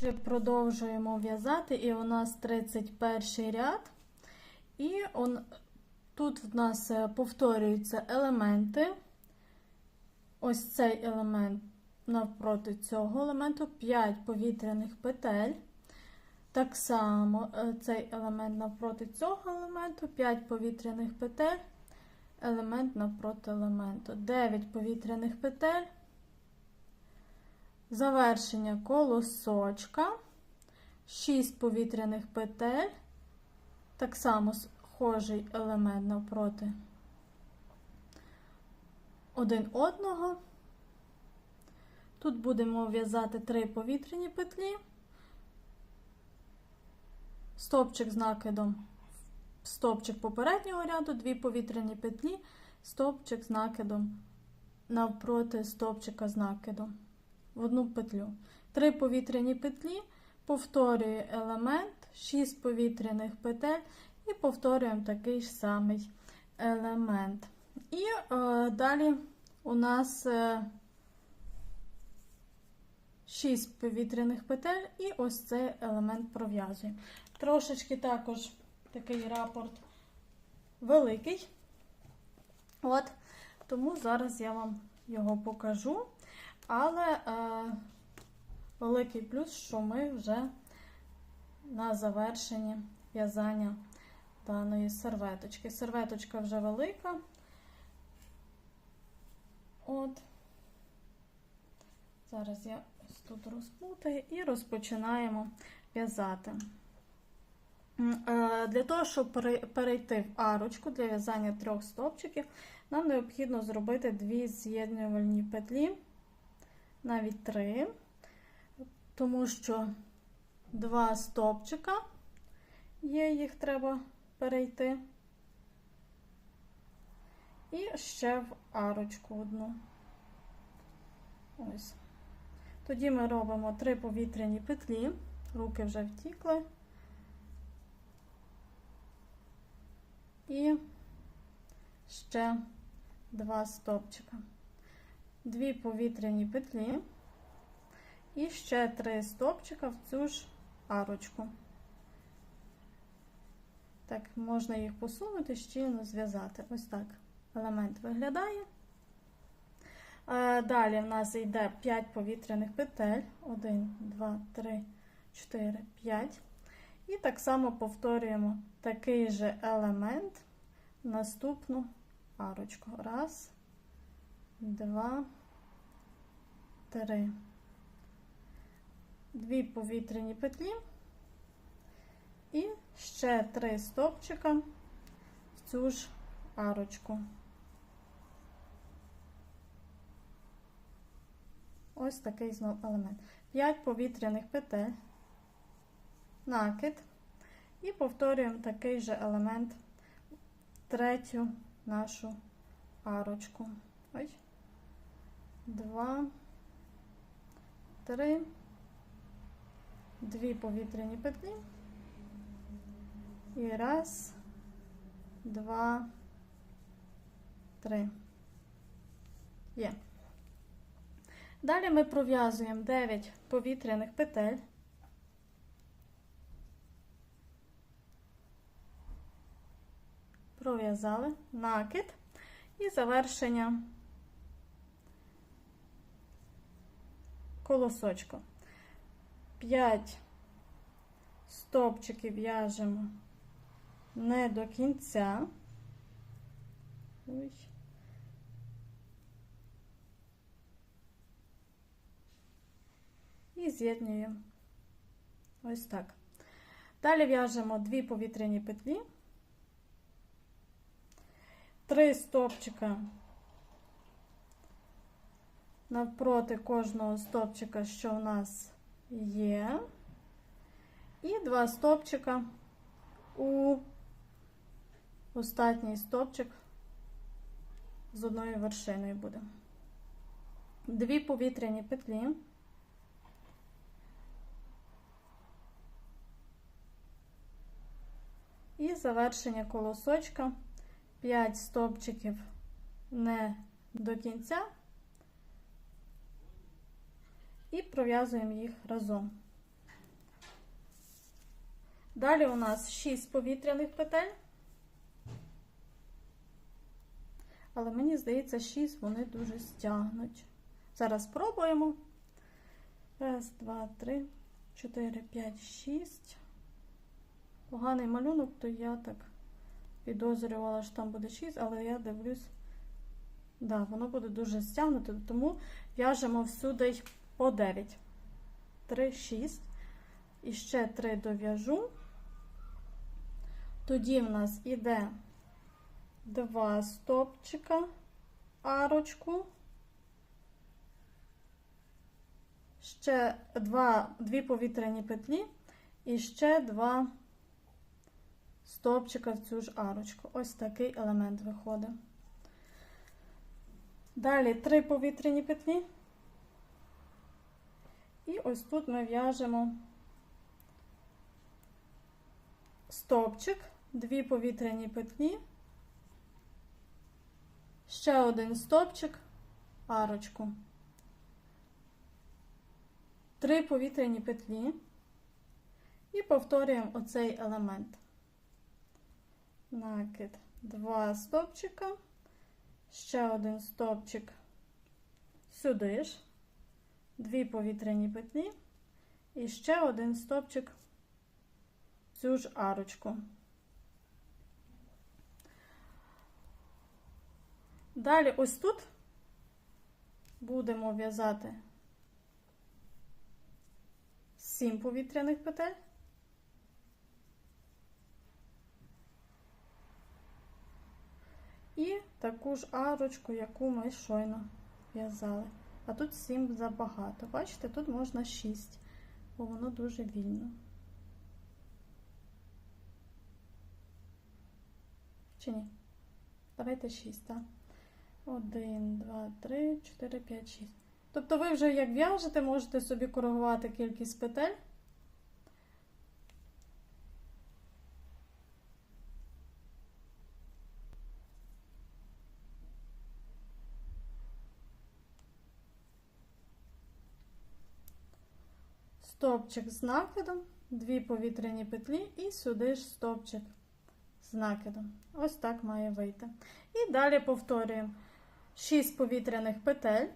Ще продовжуємо в'язати, і у нас 31 ряд. І он, тут в нас е, повторюються елементи. Ось цей елемент навпроти цього елементу 5 повітряних петель. Так само е, цей елемент навпроти цього елементу 5 повітряних петель, елемент навпроти елементу. 9 повітряних петель. Завершення колосочка, 6 повітряних петель, так само схожий елемент навпроти. Один одного. Тут будемо в'язати 3 повітряні петлі, стовпчик з накидом, в стовпчик попереднього ряду, 2 повітряні петлі, стовпчик з накидом. Навпроти стовпчика з накидом в одну петлю. Три повітряні петлі, повторюю елемент, 6 повітряних петель і повторюємо такий ж самий елемент. І е, далі у нас е, 6 повітряних петель, і ось цей елемент пров'язуємо. Трошечки також такий рапорт великий. От, тому зараз я вам його покажу. Але е, великий плюс, що ми вже на завершенні в'язання даної серветочки. Серветочка вже велика. От. Зараз я ось тут розплутаю і розпочинаємо в'язати. Е, Для того, щоб перейти в арочку для в'язання трьох стовпчиків, нам необхідно зробити дві з'єднувальні петлі навіть три, тому що два стопчика є, їх треба перейти. І ще в арочку одну. Ось. Тоді ми робимо три повітряні петлі, руки вже втікли. І ще два стопчика дві повітряні петлі і ще три стопчика в цю ж арочку. Так, можна їх посунути, щільно зв'язати. Ось так елемент виглядає. Е, далі в нас йде 5 повітряних петель. 1, 2, 3, 4, 5. І так само повторюємо такий же елемент наступну арочку. Раз, два, три, дві повітряні петлі і ще три стовпчика в цю ж арочку. Ось такий знов елемент. 5 повітряних петель, накид, і повторюємо такий же елемент третю нашу арочку. Ось два, три, дві повітряні петлі. І раз, два, три. Є. Далі ми пров'язуємо 9 повітряних петель. Пров'язали накид і завершення. Колосочку. 5 стовпчиків в'яжемо не до кінця. Ой. І з'єднуємо ось так. Далі в'яжемо дві повітряні петлі, три стовпчика навпроти кожного стопчика, що у нас є, і два стопчика у останній стопчик з одною вершиною буде. Дві повітряні петлі. І завершення колосочка 5 стопчиків не до кінця і пров'язуємо їх разом. Далі у нас 6 повітряних петель. Але мені здається, 6 вони дуже стягнуть. Зараз спробуємо. Раз, два, три, чотири, п'ять, шість. Поганий малюнок, то я так підозрювала, що там буде 6, але я дивлюсь. Да, воно буде дуже стягнуто, тому в'яжемо всюди по 9. 3, 6. І ще 3 дов'яжу. Тоді в нас іде 2 стопчика, арочку. Ще 2, 2 повітряні петлі і ще 2 стопчика в цю ж арочку. Ось такий елемент виходить. Далі 3 повітряні петлі. І ось тут ми в'яжемо стовпчик, дві повітряні петлі, ще один стовпчик, арочку, три повітряні петлі. І повторюємо оцей елемент. Накид, два стовпчика, ще один стовпчик сюди ж дві повітряні петлі і ще один стопчик цю ж арочку. Далі ось тут будемо в'язати 7 повітряних петель. І таку ж арочку, яку ми щойно в'язали. А тут 7 забагато. Бачите, тут можна 6, бо воно дуже вільно. Чи ні? Давайте 6, так? 1, 2, 3, 4, 5, 6. Тобто ви вже як в'яжете, можете собі коригувати кількість петель. Стовпчик з накидом, дві повітряні петлі і сюди ж стовпчик з накидом. Ось так має вийти. І далі повторюємо 6 повітряних петель.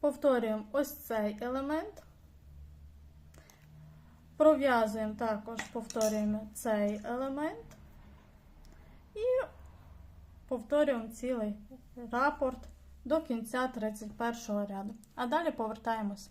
Повторюємо ось цей елемент. Пров'язуємо також, повторюємо цей елемент. І повторюємо цілий рапорт до кінця 31 ряду. А далі повертаємось.